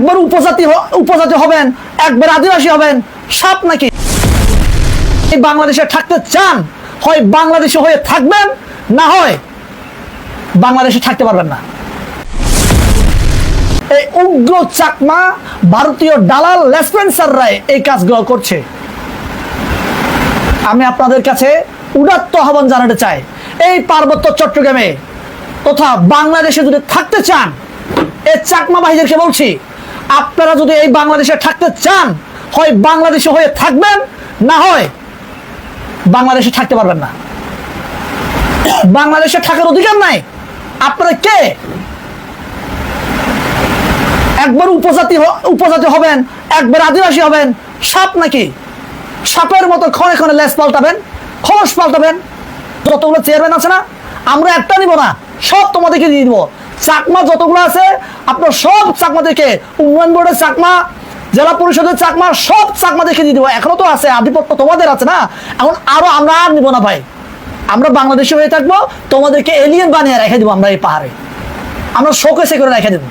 উপজাতি উপজাতি হবেন, একবার আদিবাসী হবেন, সাপ নাকি? এই বাংলাদেশে থাকতে চান? হয় বাংলাদেশে হয়ে থাকবেন, না হয় বাংলাদেশে থাকতে পারবেন না। এই উগ্র চাকমা ভারতীয় দালাল লেসপেন্সাররাই এই কাজগুলো করছে। আমি আপনাদের কাছে উদাত্ত আহ্বান জানাতে চাই। এই পার্বত্য চট্টগ্রামে তথা বাংলাদেশে যদি থাকতে চান, এই চাকমা বাহিনীদেরকে বলছি আপনারা যদি এই বাংলাদেশে থাকতে চান, হয় বাংলাদেশে হয়ে থাকবেন, না হয় বাংলাদেশে থাকতে পারবেন না। বাংলাদেশে থাকার অধিকার নাই। আপনারা কে? একবার উপজাতি উপজাতি হবেন, একবার আদিবাসী হবেন, সাপ নাকি? সাপের মতো ক্ষণে ক্ষণে লেস পাল্টাবেন খরচ পাল্টাবেন, যতগুলো চেয়ারম্যান আছে না, আমরা একটা নিব না, সব তোমাদেরকে দিয়ে দিব। চাকমা যতগুলো আছে, আপনার সব চাকমা দেখে উন্নয়ন বোর্ডের চাকমা, জেলা পরিষদের চাকমা, সব চাকমা দেখে দিয়ে দেবো। এখনও তো আছে, আধিপত্য তোমাদের আছে না? এখন আরও আমরা আর নিব না ভাই। আমরা বাংলাদেশে হয়ে থাকব, তোমাদেরকে এলিয়েন বানিয়ে রেখে দেবো আমরা এই পাহাড়ে। আমরা শোকেসে করে রেখে দেবো।